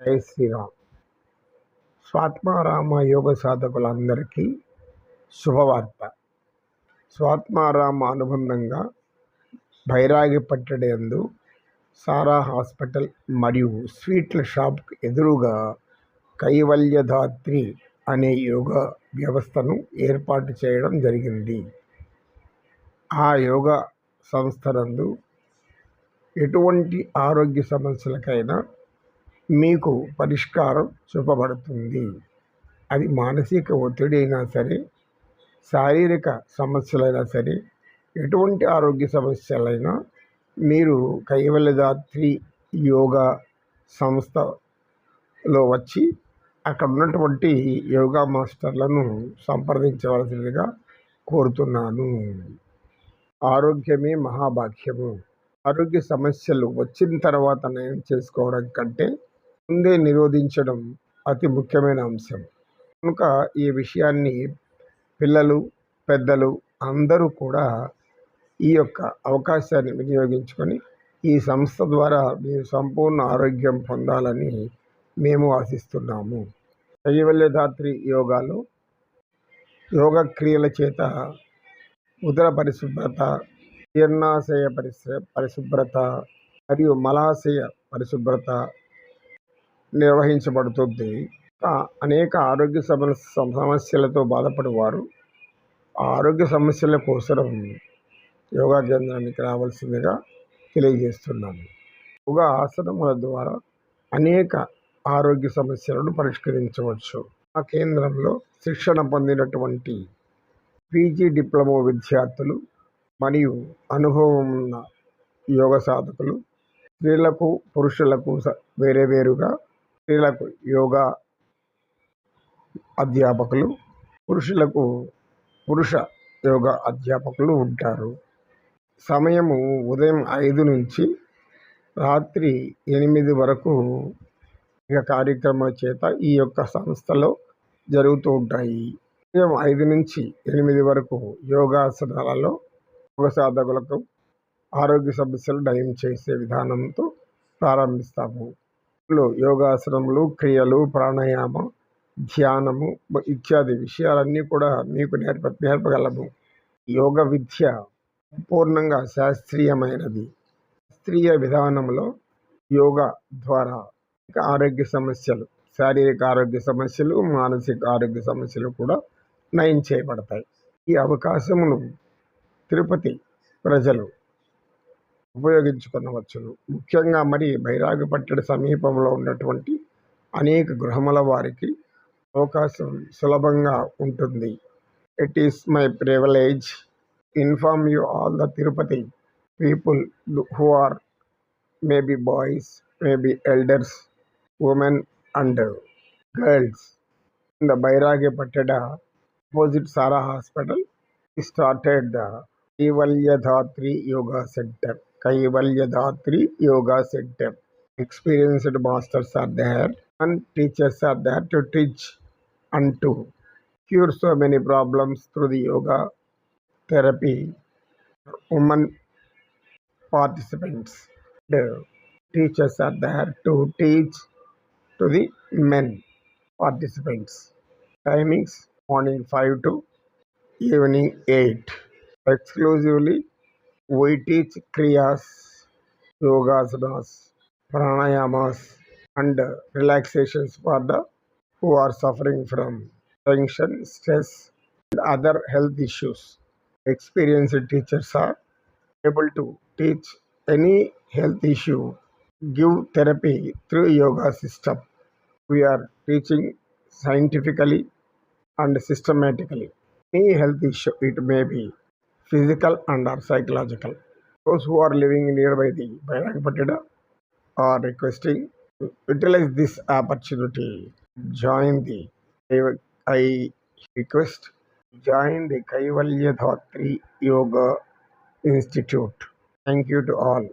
జై శ్రీరామ్. స్వాత్మారామ యోగ సాధకులందరికీ శుభవార్త. స్వాత్మారామ అనుబంధంగా బైరాగి పట్టడందు సారా హాస్పిటల్ మరియు స్వీట్ల షాప్కు ఎదురుగా కైవల్యధాత్రి అనే యోగ వ్యవస్థను ఏర్పాటు చేయడం జరిగింది. ఆ యోగ సంస్థనందు ఎటువంటి ఆరోగ్య సమస్యలకైనా మీకు పరిష్కారం చూపబడుతుంది. అది మానసిక ఒత్తిడి అయినా సరే శారీరక సమస్యలైనా సరే ఎటువంటి ఆరోగ్య సమస్యలైనా మీరు కైవల్యదాత్రి యోగా సంస్థలో వచ్చి అక్కడ ఉన్నటువంటి యోగా మాస్టర్లను సంప్రదించవలసిందిగా కోరుతున్నాను. ఆరోగ్యమే మహాభాగ్యము. ఆరోగ్య సమస్యలు వచ్చిన తర్వాత నయం చేసుకోవడం కంటే ముందే నిరోధించడం అతి ముఖ్యమైన అంశం. కనుక ఈ విషయాన్ని పిల్లలు పెద్దలు అందరూ కూడా ఈ యొక్క అవకాశాన్ని వినియోగించుకొని ఈ సంస్థ ద్వారా మీరు సంపూర్ణ ఆరోగ్యం పొందాలని మేము ఆశిస్తున్నాము. శైవల్యధాత్రి యోగాలో యోగ క్రియల చేత ఉదర పరిశుభ్రత జీర్ణాశయ పరిశ్ర పరిశుభ్రత మరియు మలాశయ పరిశుభ్రత నిర్వహించబడుతుంది. అనేక ఆరోగ్య సమస్యలతో బాధపడేవారు. ఆ ఆరోగ్య సమస్యల కోసం యోగా కేంద్రానికి రావాల్సిందిగా తెలియజేస్తున్నాము యోగా ఆసనముల ద్వారా అనేక ఆరోగ్య సమస్యలను పరిష్కరించవచ్చు. ఆ కేంద్రంలో శిక్షణ పొందినటువంటి పీజీ డిప్లొమా విద్యార్థులు మరియు అనుభవం ఉన్న యోగ సాధకులు స్త్రీలకు పురుషులకు వేరే వేరుగా స్త్రీలకు యోగా అధ్యాపకులు పురుషులకు పురుష యోగా అధ్యాపకులు ఉంటారు. సమయము ఉదయం ఐదు నుంచి రాత్రి ఎనిమిది వరకు ఇక కార్యక్రమాల చేత ఈ యొక్క సంస్థలో జరుగుతూ ఉంటాయి. ఉదయం ఐదు నుంచి ఎనిమిది వరకు యోగాసనాలలో యోగ సాధకులకు ఆరోగ్య సమస్యలు నయం చేసే విధానంతో ప్రారంభిస్తాము. యోగాసనములు క్రియలు ప్రాణాయామం ధ్యానము ఇత్యాది విషయాలన్నీ కూడా మీకు నేర్ప నేర్పగలము. యోగ విద్య పూర్ణంగా శాస్త్రీయమైనది. శాస్త్రీయ విధానంలో యోగా ద్వారా ఆరోగ్య సమస్యలు శారీరక ఆరోగ్య సమస్యలు మానసిక ఆరోగ్య సమస్యలు కూడా నయం చేయబడతాయి. ఈ అవకాశమును తిరుపతి ప్రజలు ఉపయోగించుకునవచ్చును ముఖ్యంగా మరి బైరాగపట్టడి సమీపంలో ఉన్నటువంటి అనేక గృహముల వారికి అవకాశం సులభంగా ఉంటుంది. It is my privilege inform you all the Tirupati people who are maybe boys maybe elders women and girls in the Bairagi Patteda opposite Sara hospital started the Kaivalyadhatri yoga centre Kaivalyadhatri Yoga Center. Experienced masters are there and teachers are there to teach and to cure so many problems through the yoga therapy. Women participants. The teachers are there to teach to the men participants. Timings morning 5 to evening 8. Exclusively we teach kriyas, yogasanas, pranayamas, and relaxations for the who are suffering from tension, stress, and other health issues. Experienced teachers are able to teach any health issue, give therapy through yoga system. We are teaching scientifically and systematically. Any health issue it may be physical and or psychological. Those who are living nearby the Bairangpatida are requesting to utilize this opportunity. Join the I request join the Kaivalya Dhatri Yoga Institute. Thank you to all.